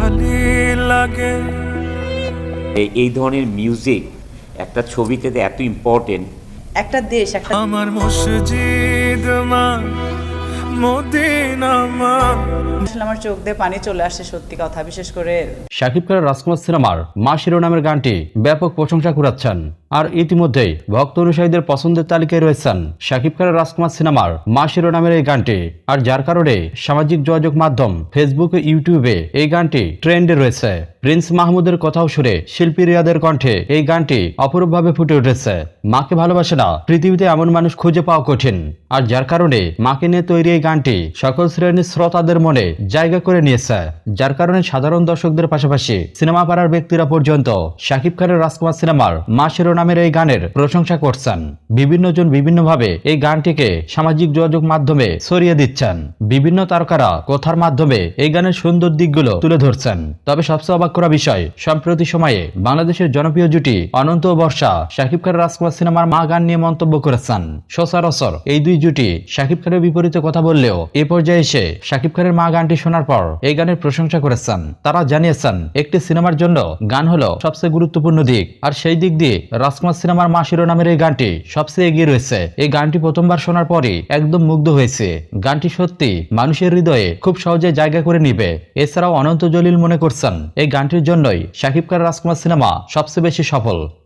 খালি লাগে। এই- এই ধরনের মিউজিক একটা ছবিতে এত ইম্পর্টেন্ট একটা দেশ একটা আমার মসজিদ মা মদিনা মা। আসলে আমার চোখ দিয়ে পানি চলে আসছে সত্যি কথা বিশেষ করে শাকিব খানের রাজকুমার সিনেমার মা শিরোনামের গানটি ব্যাপক প্রশংসা কুড়াচ্ছেন। আর ইতিমধ্যেই ভক্ত অনুসারীদের পছন্দের তালিকায় রয়েছেন শাকিব খানের রাজকুমার সিনেমার মা শিরোনামের এই গানটি। আর যার কারণে সামাজিক যোগাযোগ মাধ্যম ফেসবুক ইউটিউবে এই গানটি ট্রেন্ডে রয়েছে। প্রিন্স মাহমুদের কথাও সুরে শিল্পী রিয়াদের কণ্ঠে এই গানটি অপরূপভাবে ফুটে উঠেছে। মাকে ভালোবাসে না, পৃথিবীতে এমন মানুষ খুঁজে পাওয়া কঠিন। আর যার কারণে মাকে নিয়ে তৈরি এই গানটি সকল শ্রেণির শ্রোতাদের মনে জায়গা করে নিয়েছে। যার কারণে সাধারণ দর্শকদের পাশাপাশি সিনেমা পাড়ার ব্যক্তিরা পর্যন্ত শাকিব খানের রাজকুমার সিনেমার মা শিরোনামের এই গানের প্রশংসা করছেন। বিভিন্ন জন বিভিন্নভাবে এই গানটিকে সামাজিক যোগাযোগ মাধ্যমে ছড়িয়ে দিচ্ছেন। বিভিন্ন তারকারা কথার মাধ্যমে এই গানের সুন্দর দিকগুলো তুলে ধরছেন। তবে সবচেয়ে অবাক করা বিষয়, সম্প্রতি সময়ে বাংলাদেশের জনপ্রিয় জুটি অনন্ত বর্ষা শাকিব খানের রাজকুমার সিনেমার মা গান নিয়ে মন্তব্য করেছেন। সচরাচর এই দুই জুটি শাকিব খানের বিপরীতে কথা বললেও এ পর্যায়ে এসে শাকিব খানের মা গানটি শোনার পর এই গানের প্রশংসা করেছেন। তারা জানিয়েছেন, একটি সিনেমার জন্য গান হলো সবচেয়ে গুরুত্বপূর্ণ দিক, আর সেই দিক দিয়ে রাজকুমার সিনেমার মা শিরোনামের এই গানটি সবচেয়ে এগিয়ে রয়েছে। এই গানটি প্রথমবার শোনার পরে একদম মুগ্ধ হয়েছে। গানটি সত্যি মানুষের হৃদয়ে খুব সহজে জায়গা করে নিবে, এছাড়াও অনন্ত জলিল মনে করছেন। এই গানটির জন্যই শাকিব খান রাজকুমার সিনেমা সবচেয়ে বেশি সফল।